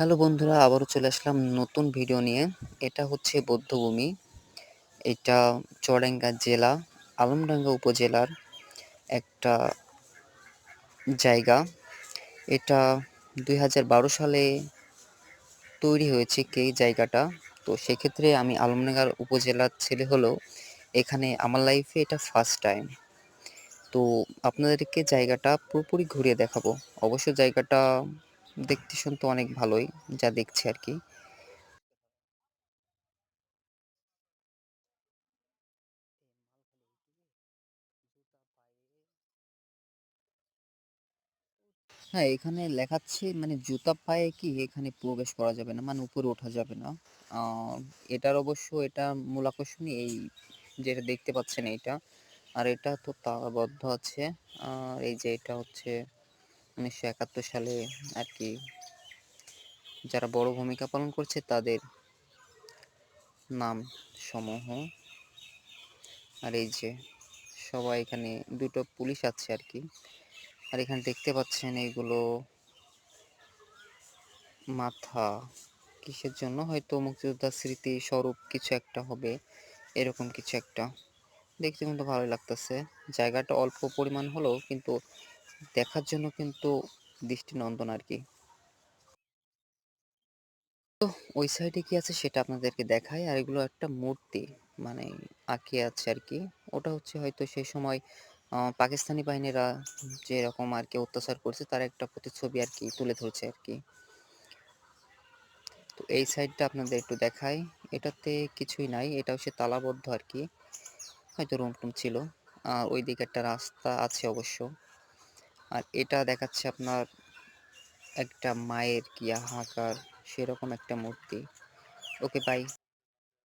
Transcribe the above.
Hello বন্ধুরা, আবারও চলে আসলাম নতুন ভিডিও নিয়ে। এটা হচ্ছে বৌদ্ধভূমি। এটা চুয়াডাঙ্গা জেলা, আলমডাঙ্গা উপজেলার একটা জায়গা। এটা দুই হাজার বারো সালে তৈরি হয়েছে কে জায়গাটা। তো সেক্ষেত্রে আমি আলমডাঙ্গার উপজেলার ছেলে হলেও এখানে আমার লাইফে এটা ফার্স্ট টাইম তো আপনাদেরকে জায়গাটা পুরোপুরি ঘুরিয়ে দেখাবো। অবশ্য জায়গাটা দেখতে শুনতে অনেক ভালোই, যা দেখছি আর কি। হ্যাঁ এখানে লেখাচ্ছে মানে জুতা পায়ে কি এখানে প্রবেশ করা যাবে না মানে উপরে ওঠা যাবে না। এটার অবশ্য এটা মূল আকর্ষণই এই যেটা দেখতে পাচ্ছেন এইটা। আর এটা তো তালাবদ্ধ আছে। আর এই যে এটা হচ্ছে উনিশশো একাত্তর সালে আর কি যারা বড় ভূমিকা পালন করছে তাদের নাম সমূহ। আর এই যে সবাই এখানে দুটো পুলিশ আছে আর কি। আর এখানে দেখতে পাচ্ছেন এইগুলো মাথা কিসের জন্য? হয়তো মুক্তিযোদ্ধার স্মৃতি স্বরূপ কিছু একটা হবে, এরকম কিছু একটা। দেখতে কিন্তু ভালোই লাগতেছে। জায়গাটা অল্প পরিমাণ হলেও কিন্তু দেখার জন্য কিন্তু দৃষ্টিনন্দন আর কি তো ওই সাইডে কি আছে সেটা আপনাদেরকে দেখায় আর এগুলো একটা মূর্তি মানে আঁকে আছে আর কি ওটা হচ্ছে হয়তো সেই সময় পাকিস্তানি বাহিনীরা যে রকম আর কি অত্যাচার করছে, তার একটা প্রতিচ্ছবি আর কি তুলে ধরছে আর কি তো এই সাইডটা আপনাদের একটু দেখাই। এটাতে কিছুই নাই এটা হচ্ছে তালাবদ্ধ আর কি হয়তো রুম টুম ছিল। আর ওই দিকে একটা রাস্তা আছে অবশ্য। আর এটা দেখাচ্ছে আপনার একটা মায়ের কি হাঁকার সেরকম একটা মূর্তি। Okay bye